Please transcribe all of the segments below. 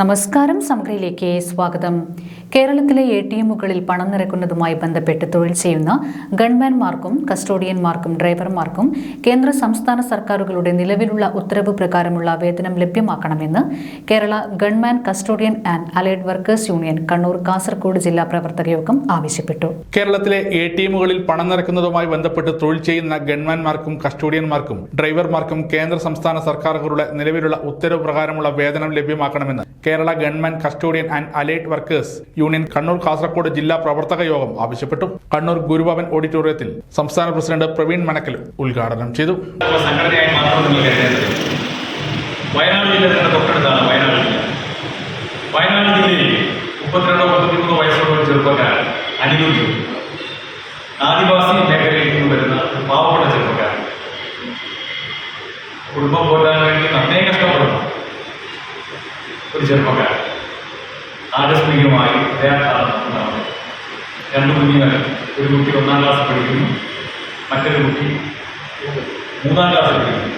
നമസ്കാരം സമഗ്രയിലേക്ക് സ്വാഗതം. കേരളത്തിലെ എ ടി എമ്മുകളിൽ പണം നിറക്കുന്നതുമായി ബന്ധപ്പെട്ട് തൊഴിൽ ചെയ്യുന്ന ഗൺമാൻമാർക്കും കസ്റ്റോഡിയന്മാർക്കും ഡ്രൈവർമാർക്കും കേന്ദ്ര സംസ്ഥാന സർക്കാരുകളുടെ നിലവിലുള്ള ഉത്തരവ് പ്രകാരമുള്ള വേതനം ലഭ്യമാക്കണമെന്ന് Kerala gunman custodian and allied workers union Kannur Kasaragod ജില്ലാ പ്രവർത്തക യോഗം ആവശ്യപ്പെട്ടു. കേരളത്തിലെ എ ടി എമ്മുകളിൽ പണം നിറക്കുന്നതുമായി ബന്ധപ്പെട്ട് തൊഴിൽ ചെയ്യുന്ന ഗൺമാൻമാർക്കും കസ്റ്റോഡിയന്മാർക്കും ഡ്രൈവർമാർക്കും കേന്ദ്ര സംസ്ഥാന സർക്കാരുകളുടെ നിലവിലുള്ള ഉത്തരവ് പ്രകാരമുള്ള വേതനം ലഭ്യമാക്കണമെന്ന് Kerala government custodian and alert workers union Kannur Kasaragod ജില്ലാ പ്രവർത്തക യോഗം ആവശ്യപ്പെട്ടു. കണ്ണൂർ ഗുരുഭവൻ ഓഡിറ്റോറിയത്തിൽ സംസ്ഥാന പ്രസിഡന്റ് പ്രവീൺ മനക്കൽ ഉദ്ഘാടനം ചെയ്തു. വയനാട് ജില്ല തന്നെ തൊട്ടടുത്താണ് വയനാട് ജില്ല. വയനാട് ജില്ലയിൽ മുപ്പത്തിരണ്ടോ മുപ്പത്തിമൂന്നോ വയസ്സുള്ള ചെറുപ്പക്കാരൻ അനുഭവിച്ചു ആദിവാസി മേഖലയിൽ നിന്ന് വരുന്ന പാവപ്പെട്ട ചെറുപ്പക്കാരൻ. കുടുംബം പോറ്റാൻ വേണ്ടി നന്നേ കഷ്ടപ്പെടുന്നു. ഒരു ചെറുപ്പക്കാരൻ. ആകസ്മികമായി ഹൃദയാഘാതം ഉണ്ടാവുന്നു രണ്ട് കുഞ്ഞുങ്ങൾ ഒരു കുട്ടി ഒന്നാം ക്ലാസ് പഠിക്കുന്നു മറ്റൊരു കുട്ടി മൂന്നാം ക്ലാസ് പഠിക്കുന്നു.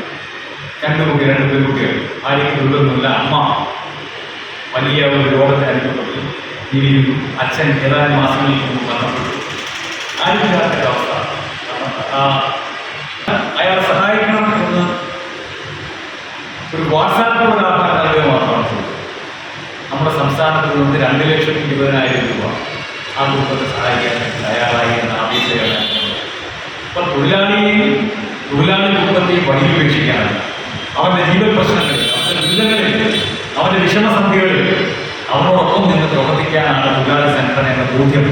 രണ്ട് കുട്ടി രണ്ട് പെൺകുട്ടികൾ. ആരെയും ദുരിതമൊന്നുമില്ല അമ്മ വലിയ ഒരു രോഗത്തെ അനുഭവപ്പെട്ടു ജീവിക്കുന്നു. അച്ഛൻ ഏതാനും മാസങ്ങൾക്ക് മുമ്പ് മരണപ്പെട്ടു. ആരുമില്ലാത്ത അവസ്ഥ സംസ്ഥാനത്ത് നിന്ന് രണ്ട് ലക്ഷത്തി ഇരുപതിനായിരം രൂപ ആ കുടുംബത്തെ സഹായിക്കാൻ തയ്യാറായി എന്ന ആവശ്യമാണ്. അപ്പം തൊഴിലാളിയെയും തൊഴിലാളി കുടുംബത്തെയും വഴി ഉപേക്ഷിക്കാനാണ്. അവന്റെ ജീവൻ പ്രശ്നങ്ങളിൽ അവരുടെ ദുരിതങ്ങളിൽ അവന്റെ വിഷമസന്ധികളിൽ അവനോടൊപ്പം നിന്ന് പ്രവർത്തിക്കാനാണ് തൊഴിലാളി സംഘടന എന്ന ബോധ്യം.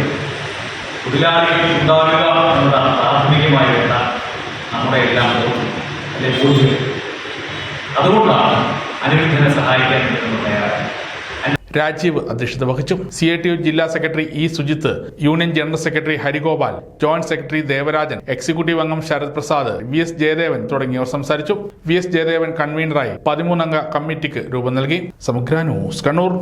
തൊഴിലാളികൾ ഉണ്ടാവുക എന്നതാണ് പ്രാഥമികമായി വേണ്ട നമ്മുടെ എല്ലാം ബോധ്യം അല്ലെ? ബോധ്യം. അതുകൊണ്ടാണ് അനുവിധനെ സഹായിക്കാൻ പറ്റുന്നത്. രാജീവ് അധ്യക്ഷത വഹിച്ചു. സി ഐ ടി യു ജില്ലാ secretary E Sujith union general secretary Harigopal joint secretary Devarajan executive അംഗം ശരത് പ്രസാദ് വി എസ് ജയദേവൻ തുടങ്ങിയവർ സംസാരിച്ചു. വി എസ് ജയദേവൻ കൺവീനറായി പതിമൂന്നംഗ കമ്മിറ്റിക്ക് രൂപം നൽകി. സമഗ്ര ന്യൂസ് കണ്ണൂർ.